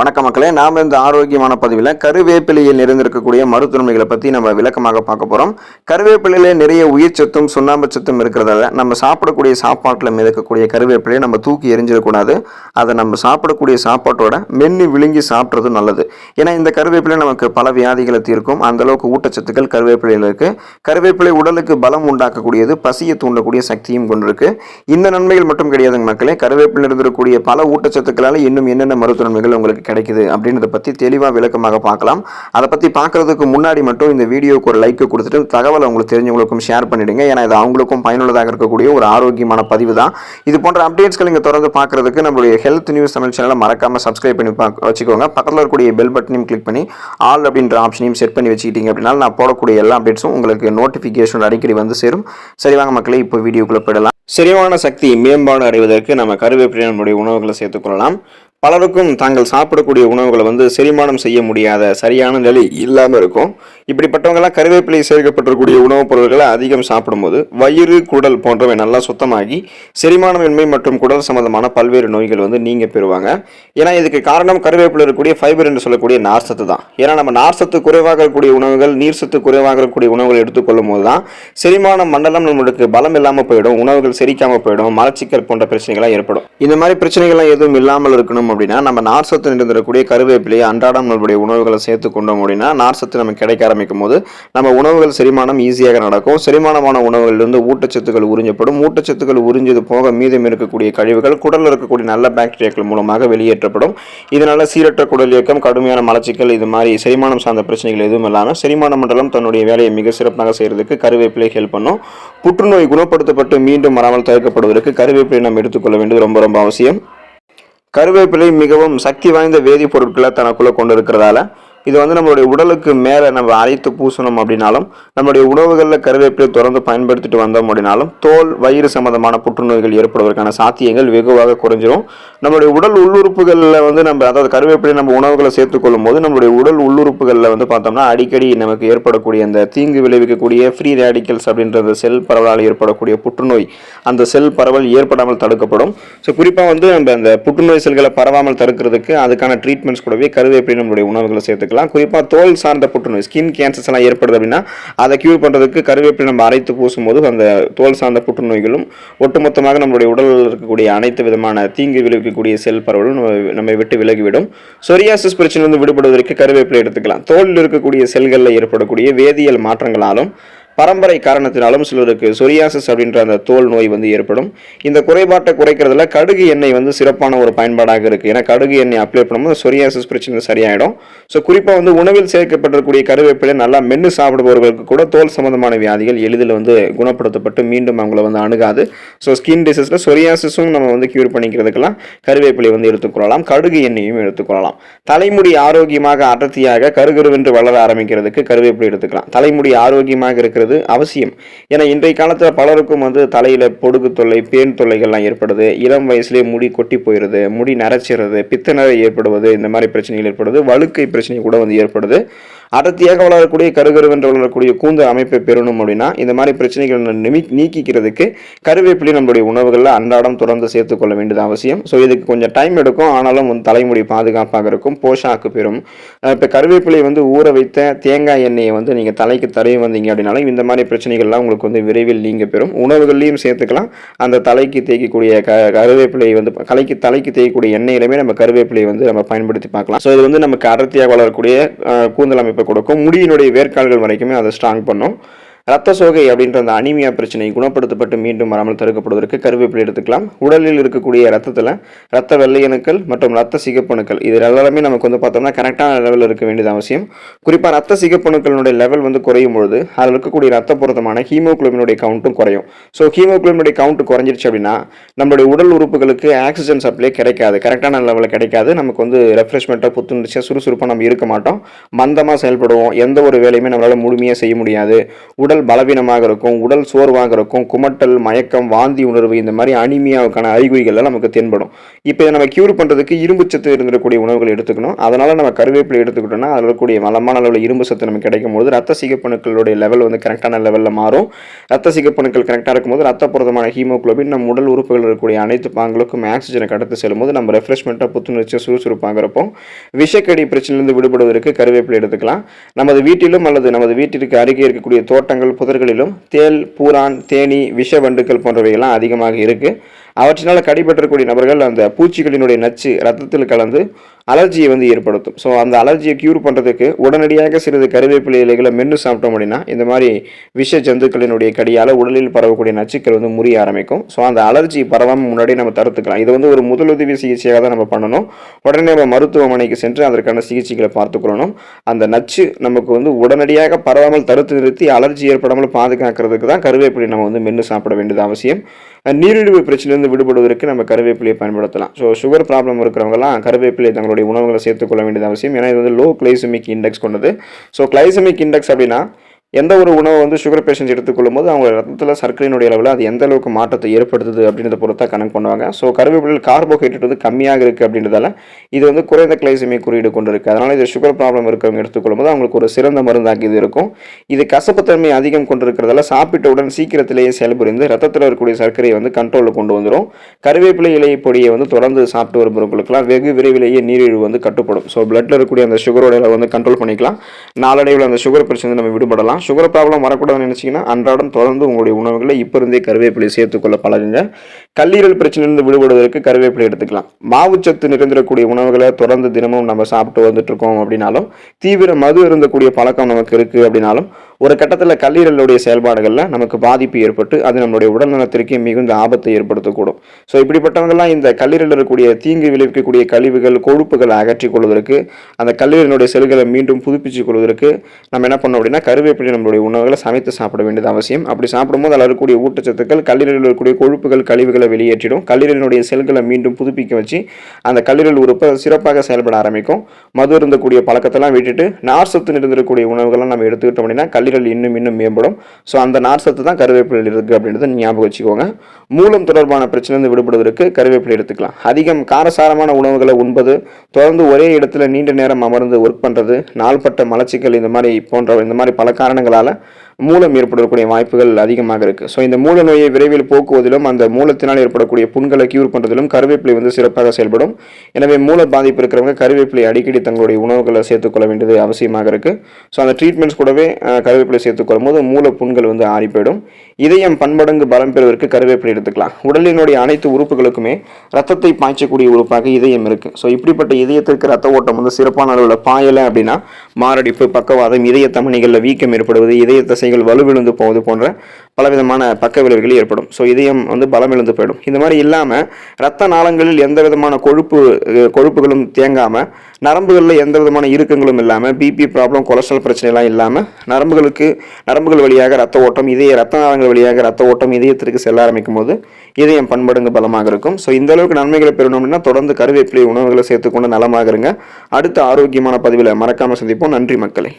வணக்க மக்களே நாம் இந்த ஆரோக்கியமான பதிவில் கருவேப்பிலையில் நிறைந்திருக்கக்கூடிய மருத்துவமைகளை பற்றி நம்ம விளக்கமாக பார்க்க போகிறோம் கருவேப்பிலையில நிறைய உயிர் சத்தும் சுண்ணாம்பு சத்தும் இருக்கிறதால நம்ம சாப்பிடக்கூடிய சாப்பாட்டில் மிதக்கக்கூடிய கருவேப்பிலையை நம்ம தூக்கி எரிஞ்சிடக்கூடாது அதை நம்ம சாப்பிடக்கூடிய சாப்பாட்டோட மென்று விழுங்கி சாப்பிட்றது நல்லது. ஏன்னா இந்த கருவேப்பிலை நமக்கு பல வியாதிகளை தீர்க்கும். அந்த அளவுக்கு ஊட்டச்சத்துக்கள் கருவேப்பிலையில் இருக்குது கருவேப்பிலை உடலுக்கு பலம் உண்டாக்கக்கூடியது பசியை தூண்டக்கூடிய சக்தியும் கொண்டிருக்கு. இந்த நன்மைகள் மட்டும் கிடையாதுங்க மக்களே. கருவேப்பிலை இருந்திருக்கக்கூடிய பல ஊட்டச்சத்துக்களால் இன்னும் என்னென்ன மருத்துவ நன்மைகள் உங்களுக்கு கிடைக்குது அப்படின்றத பற்றி தெளிவாக விளக்கமாக பார்க்கலாம். அதை பற்றி பார்க்கறதுக்கு முன்னாடி மட்டும் இந்த வீடியோக்கு ஒரு லைக்கு கொடுத்துட்டு தகவலை உங்களுக்கு தெரிஞ்சவங்களுக்கும் ஷேர் பண்ணிவிடுங்க ஏன்னா இது அவங்களுக்கும் பயனுள்ளதாக இருக்கக்கூடிய ஒரு ஆரோக்கியமான பதிவு தான். இது போன்ற அப்டேட்ஸ்கள் நீங்கள் தொடர்ந்து பார்க்குறதுக்கு நம்மளுடைய ஹெல்த் நியூஸ் தமிழ் சேனலை மறக்காமல் சப்ஸ்கிரைப் பண்ணி வச்சுக்கோங்க. பக்கத்தில் இருக்கக்கூடிய பெல் பட்டனையும் கிளிக் பண்ணி ஆல் அப்படின்ற ஆப்ஷனையும் செட் பண்ணி வச்சுக்கிட்டீங்க அப்படின்னா நான் போடக்கூடிய எல்லா அப்டேட்ஸும் உங்களுக்கு நோட்டிஃபிகேஷன் அடிக்கடி வந்து சேரும். சரி வாங்க மக்களே இப்போ வீடியோக்குள்ளே போயிடலாம். செரிமான சக்தி மேம்பாடு அடைவதற்கு நம்ம கருவேப்பிலை நம்முடைய உணவுகளை சேர்த்துக்கொள்ளலாம் பலருக்கும் தாங்கள் சாப்பிடக்கூடிய உணவுகளை வந்து செரிமானம் செய்ய முடியாத சரியான நிலை இல்லாமல் இருக்கும். இப்படிப்பட்டவங்கெல்லாம் கருவேப்பிலை சேர்க்கப்பட்டிருக்கக்கூடிய உணவுப் பொருட்களை அதிகம் சாப்பிடும்போது வயிறு குடல் போன்றவை நல்லா சுத்தமாகி செரிமானமின்மை மற்றும் குடல் சம்பந்தமான பல்வேறு நோய்கள் வந்து நீங்கள் பெறுவாங்க. ஏன்னா இதுக்கு காரணம் கருவேப்பிலை இருக்கக்கூடிய ஃபைபர் என்று சொல்லக்கூடிய நார்சத்து தான். ஏன்னா நம்ம நார்சத்து குறைவாக இருக்கக்கூடிய உணவுகள் நீர் சத்து குறைவாக இருக்கக்கூடிய உணவுகள் எடுத்துக்கொள்ளும் போது தான் செரிமான மண்டலம் நம்மளுக்கு பலம் இல்லாமல் போயிடும் உணவுகள் செரிக்காமல் போயிடும் மலச்சிக்கல் போன்ற பிரச்சனைகள்லாம் ஏற்படும். இந்த மாதிரி பிரச்சனைகள்லாம் எதுவும் இல்லாமல் இருக்கணும் அப்படின்னா நம்ம நார்சத்து நிறைந்திருக்கக்கூடிய கருவேப்பிலையை அன்றாடம் நம்மளுடைய உணவுகளை சேர்த்து கொண்டோம் அப்படின்னா நார்சத்து நம்ம கிடைக்க ஆரம்பிக்கும் போது நம்ம உணவுகள் செரிமானம் ஈஸியாக நடக்கும். செரிமானமான உணவுகளிலிருந்து ஊட்டச்சத்துக்கள் உறிஞ்சப்படும். ஊட்டச்சத்துக்கள் உறிஞ்சது போக மீதம் இருக்கக்கூடிய கழிவுகள் குடலில் இருக்கக்கூடிய நல்ல பாக்டீரியாக்கள் மூலமாக வெளியேற்றப்படும். இதனால் சீரற்ற குடல் இயக்கம் கடுமையான மலச்சிக்கல் இது மாதிரி செரிமானம் சார்ந்த பிரச்சனைகள் எதுவும் இல்லாமல் செரிமான மண்டலம் தன்னுடைய வேலையை மிக சிறப்பாக செய்கிறதுக்கு கருவேப்பிலை ஹெல்ப் பண்ணும். புற்றுநோய் குணப்படுத்தப்பட்டு மீண்டும் வராமல் தவிர்க்கப்படுவதற்கு கருவேப்பிலை நாம் எடுத்துக்கொள்ள வேண்டியது ரொம்ப ரொம்ப அவசியம். கருவேப்பிலை மிகவும் சக்தி வாய்ந்த வேதிப்பொருட்களை தனக்குள்ளே கொண்டு இருக்கிறதால இது வந்து நம்மளுடைய உடலுக்கு மேலே நம்ம அரைத்து பூசணும் அப்படின்னாலும் நம்மளுடைய உணவுகளில் கருவேப்பிலை தொடர்ந்து பயன்படுத்திட்டு வந்தோம் அப்படின்னாலும் தோல் வயிறு சம்பந்தமான புற்றுநோய்கள் ஏற்படுவதற்கான சாத்தியங்கள் வெகுவாக குறைஞ்சிரும். நம்மளுடைய உடல் உள்ளுறுப்புகளில் வந்து நம்ம அதாவது கருவேப்பிலை நம்ம உணவுகளை சேர்த்துக்கொள்ளும் போது நம்மளுடைய உடல் உள்ளுறுப்புகளில் வந்து பார்த்தோம்னா அடிக்கடி நமக்கு ஏற்படக்கூடிய அந்த தீங்கு விளைவிக்கக்கூடிய ஃப்ரீ ரேடிக்கல்ஸ் அப்படின்ற அந்த செல் பரவலால் ஏற்படக்கூடிய புற்றுநோய் அந்த செல் பரவல் ஏற்படாமல் தடுக்கப்படும். ஸோ குறிப்பாக வந்து நம்ம அந்த புற்றுநோய் செல்களை பரவாமல் தடுக்கிறதுக்கு அதுக்கான ட்ரீட்மெண்ட்ஸ் கூடவே கருவேப்பிலை நம்மளுடைய உணவுகளை சேர்த்துக்கலாம். குறிப்பாக தோல் சார்ந்த புற்றுநோய் ஸ்கின் கேன்சர்ஸ் எல்லாம் ஏற்படுது அப்படின்னா அதை கியூர் பண்ணுறதுக்கு கருவேப்பிலை நம்ம அரைத்து பூசும்போது அந்த தோல் சார்ந்த புற்றுநோய்களும் ஒட்டுமொத்தமாக நம்மளுடைய உடலில் இருக்கக்கூடிய அனைத்து விதமான தீங்கு விளைவிக்கக்கூடிய செல் பரவலும் நம்ம நம்மை விட்டு விலகிவிடும். சொரியாசிஸ் பிரச்சனையிலிருந்து விடுபடுவதற்கு கருவேப்பிலை எடுத்துக்கலாம். தோலில் இருக்கக்கூடிய செல்களில் ஏற்படக்கூடிய வேதியியல் மாற்றங்களாலும் பரம்பரை காரணத்தினாலும் சிலருக்கு சொரியாசஸ் அப்படின்ற அந்த தோல் நோய் வந்து ஏற்படும். இந்த குறைபாட்டை குறைக்கிறதுல கடுகு எண்ணெய் வந்து சிறப்பான ஒரு பயன்பாடாக இருக்குது ஏன்னா கடுகு எண்ணெய் அப்ளை பண்ணும்போது சொரியாசஸ் பிரச்சனை சரியாயிடும். ஸோ குறிப்பாக வந்து உணவில் சேர்க்கப்பட்டிருக்கக்கூடிய கருவேப்பிலை நல்லா மென்று சாப்பிடுபவர்களுக்கு கூட தோல் சம்பந்தமான வியாதிகள் எளிதில் வந்து குணப்படுத்தப்பட்டு மீண்டும் அவங்கள வந்து அணுகாது. ஸோ ஸ்கின் டிசீஸில் சொரியாசஸும் நம்ம வந்து கியூர் பண்ணிக்கிறதுக்கெல்லாம் கருவேப்பிலை வந்து எடுத்துக்கொள்ளலாம் கடுகு எண்ணெயும் எடுத்துக்கொள்ளலாம் தலைமுடி ஆரோக்கியமாக அடர்த்தியாக கருகருவென்று வளர ஆரம்பிக்கிறதுக்கு கருவேப்பிலை எடுத்துக்கலாம். தலைமுடி ஆரோக்கியமாக இருக்கிறது அவசியம். ஏன்னா இன்றைய காலத்தில் பலருக்கும் வந்து தலையில் பொடுகு தொல்லை பேன் தொல்லைகள்லாம் ஏற்படுது. இளம் வயசுலேயே முடி கொட்டி போயிடுது முடி நரைச்சிடுறது பித்தநரை ஏற்படுவது இந்த மாதிரி பிரச்சனைகள் ஏற்படுது வழுக்கை பிரச்சனை கூட வந்து ஏற்படுது. அடர்த்தியாக வளரக்கூடிய கருகருவென்று வளரக்கூடிய கூந்தல் அமைப்பை பெறணும் அப்படின்னா இந்த மாதிரி பிரச்சனைகள் நிமி நீக்கிக்கிறதுக்கு கருவேப்பிலை நம்மளுடைய உணவுகளில் அன்றாடம் தொடர்ந்து சேர்த்துக்கொள்ள வேண்டியது அவசியம். ஸோ இதுக்கு கொஞ்சம் டைம் எடுக்கும். ஆனாலும் தலைமுடி பாதுகாப்பாக இருக்கும். போஷாக்கு பெறும். இப்போ கருவேப்பிலை வந்து ஊற வைத்த தேங்காய் எண்ணெயை வந்து நீங்கள் தலைக்கு தடவி வந்தீங்க அப்படின்னாலும் இந்த மாதிரி பிரச்சனைகள்லாம் உங்களுக்கு வந்து விரைவில் நீங்க பெறும். உணவுகள்லையும் சேர்த்துக்கலாம். அந்த தலைக்கு தேய்க்கக்கூடிய க கருவேப்பிலை வந்து கலைக்கு தலைக்கு தேய்க்கக்கூடிய எண்ணெயிலுமே நம்ம கருவேப்பிலை வந்து நம்ம பயன்படுத்தி பார்க்கலாம். ஸோ இது வந்து நமக்கு அடர்த்தியாக வளரக்கூடிய கூந்தல் அமைப்பு கொடுக்கும். முடியினுடைய வேர்க்கால்கள் வரைக்குமே அதை ஸ்ட்ராங் பண்ணும். ரத்த சோகை அப்படின்ற அந்த அனிமியா பிரச்சனை குணப்படுத்தப்பட்டு மீண்டும் வராமல் தடுக்கப்படுவதற்கு கருவேப்பிலை எடுத்துக்கலாம்? உடலில் இருக்கக்கூடிய ரத்தத்தில் ரத்த வெள்ளையணுக்கள் மற்றும் ரத்த சிகப்பணுக்கள் இது எல்லாமே நமக்கு வந்து பார்த்தோம்னா கரெக்டான லெவலில் இருக்க வேண்டியது அவசியம். குறிப்பாக ரத்த சிகப்பணுக்களுடைய லெவல் வந்து குறையும் பொழுது அதில் இருக்கக்கூடிய ரத்த பொருத்தமான ஹீமோகுளோபினுடைய கவுண்ட்டும் குறையும். ஸோ ஹீமோகுளோபினுடைய கவுண்ட் குறைஞ்சிருச்சு அப்படின்னா நம்மளுடைய உடல் உறுப்புகளுக்கு ஆக்சிஜன் சப்ளை கிடைக்காது. கரெக்டான லெவலில் கிடைக்காது. நமக்கு வந்து ரெஃப்ரெஷ்மெண்ட்டாக புத்துணர்ச்சியாக சுறுசுறுப்பாக நம்ம இருக்க மாட்டோம். மந்தமாக செயல்படுவோம். எந்த ஒரு வேலையுமே நம்மளால் முழுமையாக செய்ய முடியாது. உடல் உடல் பலவீனமாக இருக்கும் உடல் சோர்வாக இருக்கும் குமட்டல் மயக்கம் வாந்தி உணர்வு இந்த மாதிரி அனிமியாவுக்கான அறிகுறிகள்லாம் நமக்கு தென்படும். இப்போ இதை நம்ம கியூர் பண்ணுறதுக்கு இரும்பு சத்து இருந்துடக்கூடிய உணவுகள் எடுத்துக்கணும். அதனால் நம்ம கருவேப்பிலை எடுத்துக்கிட்டோம்னா அதில் இருக்கக்கூடிய வளமான அளவில் இரும்பு சத்து நமக்கு கிடைக்கும் போது ரத்த சிகப்பணுக்களுடைய லெவல் வந்து கரெக்டான லெவலில் மாறும். ரத்த சிகப்பணுக்கள் கரெக்டாக இருக்கும்போது ரத்த புரதமான ஹீமோகுளோபின் நம்ம உடல் உறுப்புகள் இருக்கக்கூடிய அனைத்து பாங்களுக்கும் ஆக்சிஜனை கடத்து செல்லும்போது நம்ம ரெஃப்ரெஷ்மெண்ட்டாக புத்துணர்ச்சியாக சுறுசுறுப்பாக இருப்போம். விஷக்கடி பிரச்சனையிலிருந்து விடுபடுவதற்கு கருவேப்பிலை எடுத்துக்கலாம். நமது வீட்டிலும் அல்லது நமது வீட்டிற்கு அருகே இருக்கக்கூடிய தோட்டங்கள் புதர்களிலும் தேல் பூரான் தேனி விஷ வண்டுகள் போன்றவைகள்லாம் அதிகமாக இருக்குது அவற்றினால் கடிபற்றக்கூடிய நபர்கள் அந்த பூச்சிகளினுடைய நச்சு ரத்தத்தில் கலந்து அலர்ஜியை வந்து ஏற்படுத்தும். ஸோ அந்த அலர்ஜியை க்யூர் பண்ணுறதுக்கு உடனடியாக சிறிது கருவேப்பிலை இலைகளை மென்று சாப்பிட்டோம் அப்படின்னா இந்த மாதிரி விஷ ஜந்துக்களினுடைய கடியால் உடலில் பரவக்கூடிய நச்சுக்கள் வந்து முறிய ஆரம்பிக்கும். ஸோ அந்த அலர்ஜி பரவாமல் முன்னாடி நம்ம தடுத்துக்கலாம். இது வந்து ஒரு முதலுதவி சிகிச்சையாக தான் நம்ம பண்ணணும். உடனே நம்ம மருத்துவமனைக்கு சென்று அதற்கான சிகிச்சைகளை பார்த்துக்கொள்ளணும் அந்த நச்சு நமக்கு வந்து உடனடியாக பரவாமல் தடுத்து நிறுத்தி அலர்ஜி ஏற்படாமல் பாதுகாக்கிறதுக்கு தான் கருவேப்பிலை நம்ம வந்து மென்று சாப்பிட வேண்டியது அவசியம். நீரிழிவு பிரச்சனையிலிருந்து விடுபடுவதற்கு நம்ம கருவேப்பிலையை பயன்படுத்தலாம். ஸோ சுகர் ப்ராப்ளம் இருக்கிறவங்கலாம் கருவேப்பிலை தங்களுடைய உணவுகளை சேர்த்துக்கொள்ள வேண்டியது அவசியம். ஏன்னா இது வந்து லோ கிளைசமிக் இண்டெக்ஸ் கொண்டது. ஸோ கிளைசமிக் இண்டெக்ஸ் அப்படின்னா எந்த ஒரு உணவை வந்து சுகர் பேஷண்ட்ஸ் எடுத்துக்கொள்ளும் போது அவங்க ரத்தத்தில் சர்க்கரையினுடைய அளவில் அது எந்த அளவுக்கு மாற்றத்தை ஏற்படுத்துது அப்படின்றத பொறுத்தா கணக்கு பண்ணுவாங்க. ஸோ கருவேப்பிலையில் கார்போஹைட்ரேட் வந்து கம்மியாக இருக்குது அப்படின்றதால இது வந்து குறைந்த கிளைசமிக் குறியீடு கொண்டு இருக்குது அதனால் இது சுகர் ப்ராப்ளம் இருக்கிறவங்க எடுத்துக்கொள்ளும் போது அவங்களுக்கு ஒரு சிறந்த மருந்தாகி இது இருக்கும். இது கசப்புத்தன்மை அதிகம் கொண்டு இருக்கிறதால சாப்பிட்டவுடன் சீக்கிரத்திலேயே செயல்புரிந்து ரத்தத்தில் இருக்கக்கூடிய சர்க்கரையை வந்து கண்ட்ரோலில் கொண்டு வந்துடும் கருவேப்பிலை இலை பொடியை வந்து தொடர்ந்து சாப்பிட்டு வருபவர்களுக்கெல்லாம் வெகு விரைவிலேயே நீரிழிவு வந்து கட்டுப்படும். ஸோ பிளட்டில் இருக்கக்கூடிய அந்த சுகரோட அளவு வந்து கண்ட்ரோல் பண்ணிக்கலாம். நாளடைவில் அந்த சுகர் பிரச்சனை நம்ம விடுபடலாம். சுகர் ப்ராப்ளம் வரக்கூடாதுன்னு நினச்சிங்கன்னா அன்றாடம் தொடர்ந்து உங்களுடைய உணவுகளை இப்போ இருந்தே கருவேப்பிலை சேர்த்துக்கொள்ள பழகுங்க. கல்லீரல் பிரச்சனையிலிருந்து விடுபடுவதற்கு கருவேப்பிலை எடுத்துக்கலாம். மாவுச்சத்து நிறைந்திருக்கக்கூடிய உணவுகளை தொடர்ந்து தினமும் நம்ம சாப்பிட்டு வந்துட்டு இருக்கோம் அப்படின்னாலும் தீவிர மது இருந்தக்கூடிய பழக்கம் நமக்கு இருக்குது அப்படின்னாலும் ஒரு கட்டத்தில் கல்லீரலுடைய செயல்பாடுகளில் நமக்கு பாதிப்பு ஏற்பட்டு அது நம்மளுடைய உடல் நலத்திற்கு மிகுந்த ஆபத்தை ஏற்படுத்தக்கூடும். ஸோ இப்படிப்பட்டவங்கெல்லாம் இந்த கல்லீரலில் இருக்கக்கூடிய தீங்கு விளைவிக்கக்கூடிய கழிவுகள் கொழுப்புகளை அகற்றிக் கொள்வதற்கு அந்த கல்லீரலினுடைய செல்களை மீண்டும் புதுப்பிச்சுக் கொள்வதற்கு நம்ம என்ன பண்ணோம் அப்படின்னா கருவேப்பிலை நம்மளுடைய உணவுகளை சமைத்து சாப்பிட வேண்டியது அவசியம். அப்படி சாப்பிடும்போது அதில் இருக்கக்கூடிய ஊட்டச்சத்துக்கள் கல்லீரலில் இருக்கக்கூடிய கொழுப்புகள் கழிவுகளை வெளியேற்றிடும். கல்லீரலினுடைய செல்களை மீண்டும் புதுப்பிக்க வச்சு அந்த கல்லீரல் உறுப்பை சிறப்பாக செயல்பட ஆரம்பிக்கும். மது இருந்தக்கூடிய பழக்கத்தெல்லாம் விட்டுட்டு நார் சத்து நிறைந்திருக்கக்கூடிய உணவுகளை நம்ம எடுத்துக்கிட்டோம் அப்படின்னா கல்லீரல் இன்னும் இன்னும் மேம்படும். ஸோ அந்த நார் சத்து தான் கருவேப்பிலையில் இருக்குது அப்படின்றத ஞாபகம் வச்சுக்கோங்க. மூலம் தொடர்பான பிரச்சனை விடுபடுவதற்கு கருவேப்பிலை எடுத்துக்கலாம். அதிகம் காரசாரமான உணவுகளை உண்பது தொடர்ந்து ஒரே இடத்துல நீண்ட நேரம் அமர்ந்து ஒர்க் பண்ணுறது நாள்பட்ட மலச்சிக்கல் இந்த மாதிரி போன்ற இந்த மாதிரி பல காரணங்களால் மூலம் ஏற்படக்கூடிய வாய்ப்புகள் அதிகமாக இருக்குது ஸோ இந்த மூல நோயை விரைவில் போக்குவதிலும் அந்த மூலத்தினால் ஏற்படக்கூடிய புண்களை கியூர் பண்ணுறதிலும் கருவேப்பிலை வந்து சிறப்பாக செயல்படும். எனவே மூல பாதிப்பு இருக்கிறவங்க கருவேப்பிலை அடிக்கடி தங்களுடைய உணவுகளை சேர்த்துக்கொள்ள வேண்டியது அவசியமாக இருக்குது ஸோ அந்த ட்ரீட்மெண்ட்ஸ் கூடவே கருவேப்பிலை சேர்த்துக்கொள்ளும் போது மூல புண்கள் வந்து ஆறி போயிடும். இதயம் பன்மடங்கு பலம் பெறுவதற்கு கருவேப்பிலை எடுத்துக்கலாம். உடலினுடைய அனைத்து உறுப்புகளுக்குமே ரத்தத்தை பாய்ச்சக்கூடிய உறுப்பாக இதயம் இருக்குது ஸோ இப்படிப்பட்ட இதயத்திற்கு ரத்த ஓட்டம் வந்து சிறப்பான அளவில் பாயலை அப்படின்னா மாரடைப்பு பக்கவாதம் இதய தமணிகளில் வீக்கம் ஏற்படுவது இதய தசைகள் வலுவிழுந்து போவது போன்ற பலவிதமான பக்க விளைவுகள் ஏற்படும். ஸோ இதயம் வந்து பலமிழந்து போயிடும். இந்த மாதிரி இல்லாமல் ரத்த நாளங்களில் எந்த விதமான கொழுப்பு கொழுப்புகளும் தேங்காமல் நரம்புகளில் எந்த விதமான இறுக்கங்களும் இல்லாமல் பிபி ப்ராப்ளம் கொலஸ்ட்ரால் பிரச்சனைலாம் இல்லாமல் நரம்புகளுக்கு நரம்புகள் வழியாக ரத்த ஓட்டம் இதய ரத்த நாளங்கள் வழியாக ரத்த ஓட்டம் இதயத்திற்கு செல்ல ஆரம்பிக்கும் போது இதயம் பண்படுங்க பலமாக இருக்கும். ஸோ இந்த அளவுக்கு நன்மைகளை பெறணும் அப்படின்னா தொடர்ந்து கருவேப்பிலை உணவுகளை சேர்த்துக்கொண்டு நலமாக இருங்க. அடுத்த ஆரோக்கியமான பதிவில் மறக்காமல் சந்திப்போம். நன்றி மக்களை.